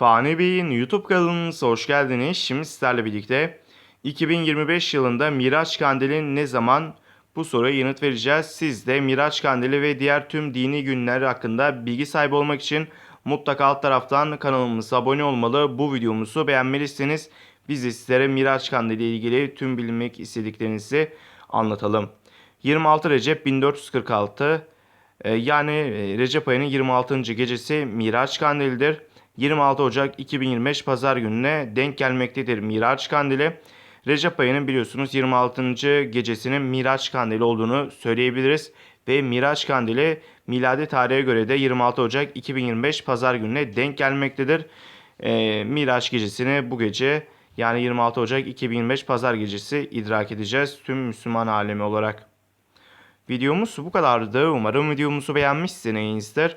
Fani Bey'in YouTube kanalınıza hoş geldiniz. Şimdi sizlerle birlikte 2025 yılında Miraç Kandili ne zaman bu soruya yanıt vereceğiz. Siz de Miraç Kandili ve diğer tüm dini günler hakkında bilgi sahibi olmak için mutlaka alt taraftan kanalımıza abone olmalı. Bu videomuzu beğenmelisiniz. Biz de sizlere Miraç Kandili ile ilgili tüm bilmek istediklerinizi anlatalım. 26 Recep 1446 e, yani e, Recep ayının 26. gecesi Miraç Kandilidir. 26 Ocak 2025 Pazar gününe denk gelmektedir Miraç Kandili. Recep ayının biliyorsunuz 26. gecesinin Miraç Kandili olduğunu söyleyebiliriz. Ve Miraç Kandili miladi tarihe göre de 26 Ocak 2025 Pazar gününe denk gelmektedir. E, Miraç gecesini bu gece yani 26 Ocak 2025 Pazar gecesi idrak edeceğiz tüm Müslüman alemi olarak. Videomuz bu kadardı. Umarım videomuzu beğenmişsinizdir.